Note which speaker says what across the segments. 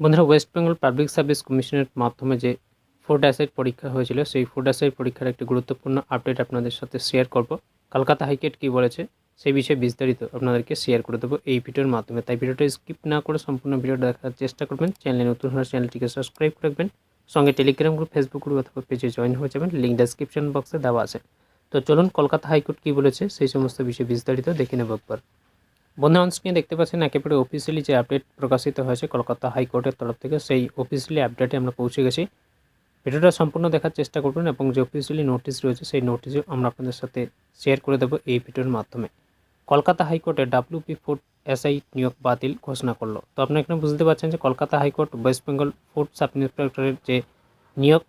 Speaker 1: বন্ধুরা West Bengal public service কমিশনের মাধ্যমে যে ফুড অ্যাসাইড পরীক্ষা হয়েছিল, সেই ফুড অ্যাসাইড পরীক্ষার একটি গুরুত্বপূর্ণ আপডেট আপনাদের সাথে শেয়ার করব। কলকাতা হাইকোর্ট কী বলেছে, সেই বিষয়ে বিস্তারিত আপনাদেরকে শেয়ার করে দেবো এই ভিডিওর মাধ্যমে। তাই ভিডিওটা স্কিপ না করে সম্পূর্ণ ভিডিওটা দেখার চেষ্টা করবেন। চ্যানেলে নতুন হলে চ্যানেলটিকে সাবস্ক্রাইব করে রাখবেন। সঙ্গে টেলিগ্রাম গ্রুপ ফেসবুক গ্রুপ অথবা পেজে জয়েন হয়ে যাবেন। লিঙ্ক ডেসক্রিপশন বক্সে দেওয়া আছে। তো চলুন, কলকাতা হাইকোর্ট কী বলেছে, সেই সমস্ত বিষয়ে বিস্তারিত দেখে নেব একবার। বন্ধু অনস্ক্রিনে দেখতে পাচ্ছেন একেবারে অফিসিয়ালি যে আপডেট প্রকাশিত হয়েছে কলকাতা হাইকোর্টের তরফ থেকে, সেই অফিসিয়ালি আপডেটে আমরা পৌঁছে গেছি। ভিডিওটা সম্পূর্ণ দেখার চেষ্টা করবেন এবং যে অফিসিয়ালি নোটিশ রয়েছে, সেই নোটিশও আমরা আপনাদের সাথে শেয়ার করে দেবো এই ভিডিওর মাধ্যমে। কলকাতা হাইকোর্টে ডাব্লিউপি ফুড এসআই নিয়োগ বাতিল ঘোষণা করল। তো আপনি এখানে বুঝতে পারছেন যে Kolkata high court West Bengal food sub ইন্সপেক্টরের যে নিয়োগ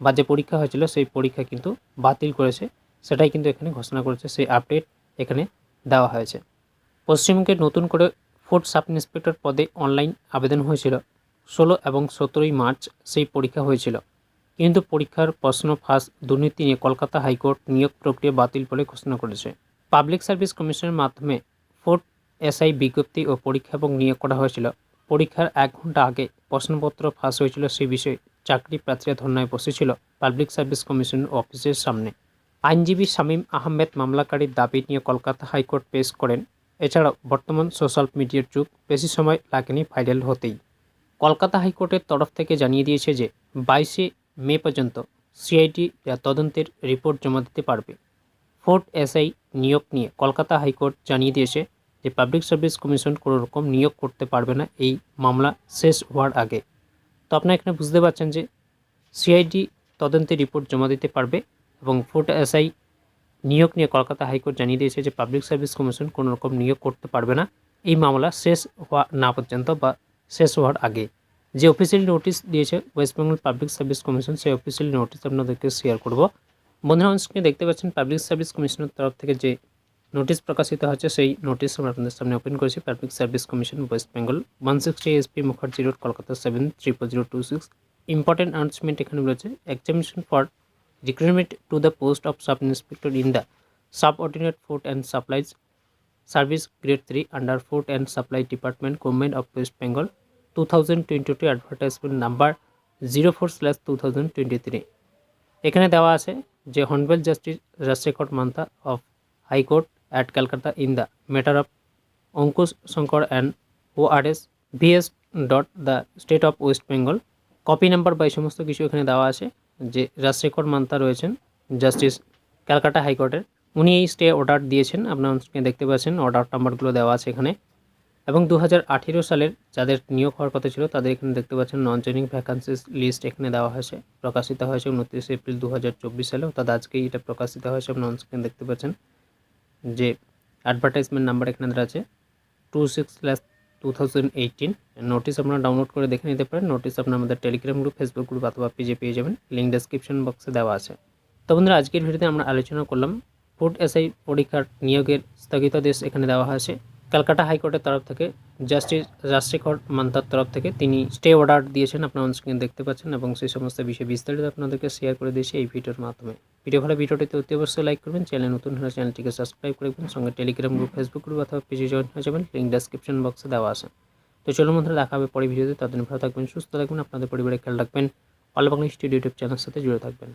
Speaker 1: বা যে পরীক্ষা হয়েছিল, সেই পরীক্ষা কিন্তু বাতিল করেছে। সেটাই কিন্তু এখানে ঘোষণা করেছে, সেই আপডেট এখানে দেওয়া হয়েছে। পশ্চিমবঙ্গে নতুন করে ফুড সাব ইন্সপেক্টর পদে অনলাইন আবেদন হয়েছিল। ষোলো এবং সতেরোই মার্চ সেই পরীক্ষা হয়েছিল। কিন্তু পরীক্ষার প্রশ্ন ফাঁস দুর্নীতি নিয়ে কলকাতা হাইকোর্ট নিয়োগ প্রক্রিয়া বাতিল বলে ঘোষণা করেছে। পাবলিক সার্ভিস কমিশনের মাধ্যমে ফুড এসআই বিজ্ঞপ্তি ও পরীক্ষা এবং নিয়োগ করা হয়েছিল। পরীক্ষার এক ঘণ্টা আগে প্রশ্নপত্র ফাঁস হয়েছিল সেই বিষয়ে চাকরি প্রার্থীরা ধর্নায় বসেছিল পাবলিক সার্ভিস কমিশন অফিসের সামনে। আইনজীবী শামীম আহমেদ মামলাকারীর দাবি নিয়ে কলকাতা হাইকোর্ট পেশ করেন এছাড়াও বর্তমান সোশ্যাল মিডিয়ার যুগ বেশি সময় লাগেনি ভাইরাল হতেই। কলকাতা হাইকোর্টের তরফ থেকে জানিয়ে দিয়েছে যে, বাইশে মে পর্যন্ত সিআইডি তদন্তের রিপোর্ট জমা দিতে পারবে। ফোর্ট এসআই নিয়োগ নিয়ে কলকাতা হাইকোর্ট জানিয়ে দিয়েছে যে, পাবলিক সার্ভিস কমিশন কোনো রকম নিয়োগ করতে পারবে না এই মামলা শেষ হওয়ার আগে। তো আপনারা এখানে বুঝতে পারছেন যে, সিআইডি তদন্তের রিপোর্ট জমা দিতে পারবে এবং ফোর্ট এসআই নিয়োগ নিয়ে কলকাতা হাইকোর্ট জানিয়ে দিয়েছে যে পাবলিক সার্ভিস কমিশন কোনো রকম নিয়োগ করতে পারবে না। এই মামলা শেষ হওয়া না পর্যন্ত বা শেষ হওয়ার আগে। যে অফিসিয়াল নোটিশ দিয়েছে West Bengal Public Service Commission সেই অফিসিয়াল নোটিশ আপনাদেরকে শেয়ার করব। বন্ধুরা স্ক্রিনে দেখতে পাচ্ছেন পাবলিক সার্ভিস কমিশনের তরফ থেকে যে নোটিশ প্রকাশিত হচ্ছে সেই নোটিশ আমরা আপনাদের সামনে ওপেন করেছি। Public Service Commission West Bengal one sixty SP Mukherjee road Kolkata seven triple zero two six important announcement এখানে রয়েছে। Examination for recruitment to the post of sub inspector in the subordinate food and supplies service grade 3 under food and supply department government of west bengal 2022 advertisement number 04 slash 2023 এখানে দেওয়া আছে যে honourable justice Rajshekhar Mantha of high court at Calcutta in the matter of Ankush Shankar and O R S VS dot the state of West Bengal copy number বা এই সমস্ত কিছু এখানে দেওয়া আছে যে রাজশেখর মান্তা রয়েছেন, জাস্টিস ক্যালকাটা হাইকোর্টের, উনি এই স্টে অর্ডার দিয়েছেন, আপনার স্ক্রিনে দেখতে পাচ্ছেন, অর্ডার নাম্বারগুলো দেওয়া আছে এখানে। এবং দু হাজার আঠেরো সালের যাদের নিয়োগ হওয়ার কথা ছিল, তাদের এখানে দেখতে পাচ্ছেন নন জয়নিং ভ্যাকান্সিস লিস্ট এখানে দেওয়া হয়েছে, প্রকাশিত হয়েছে উনত্রিশে এপ্রিল দু হাজার চব্বিশ সালে। অর্থাৎ আজকেই এটা প্রকাশিত হয়েছে, আপনার স্ক্রিনে দেখতে পাচ্ছেন যে অ্যাডভার্টাইজমেন্ট নাম্বার এখানে আছে two six two thousand eighteen notice আপনারা ডাউনলোড করে দেখে নিতে পারেন। নোটিশ আপনার আমাদের টেলিগ্রাম গ্রুপ ফেসবুক গ্রুপ অথবা পেজে পেয়ে যাবেন। লিঙ্ক ডেসক্রিপশন বক্সে দেওয়া আছে। তো বন্ধুরা, আজকের ভিডিওতে আমরা আলোচনা করলাম। ফুড এসআই পরীক্ষার নিয়োগের স্থগিতাদেশ এখানে দেওয়া হয়েছে ক্যালকাটা হাইকোর্টের তরফ থেকে, জাস্টিস রাজশেখর মান্তার তরফ থেকে তিনি স্টে অর্ডার দিয়েছেন, আপনার অনস্ক্রিন দেখতে পাচ্ছেন এবং সেই সমস্ত বিষয়ে বিস্তারিত আপনাদেরকে শেয়ার করে দিয়েছি এই ভিডিওর মাধ্যমে। ভিডিও ভালো ভিডিওটিতে অতি অবশ্যই লাইক করবেন, চ্যানেল নতুন হলে চ্যানেলটিকে সাবস্ক্রাইব করে রাখবেন, সঙ্গে টেলিগ্রাম গ্রুপ ফেসবুক গ্রুপ অথবা পেজে জয়েন হয়ে যাবেন লিঙ্ক ডেসক্রিপশন বক্সে দেওয়া আছে। তো চলুন বন্ধুরা, দেখা হবে পরে ভিডিওতে তাদের ভালো থাকবেন, সুস্থ থাকবেন, আপনাদের পরিবারে খেয়াল রাখবেন। পালো বাংলা স্টুডিও ইউটিউব চ্যানেলের সাথে জুড়ে থাকবেন।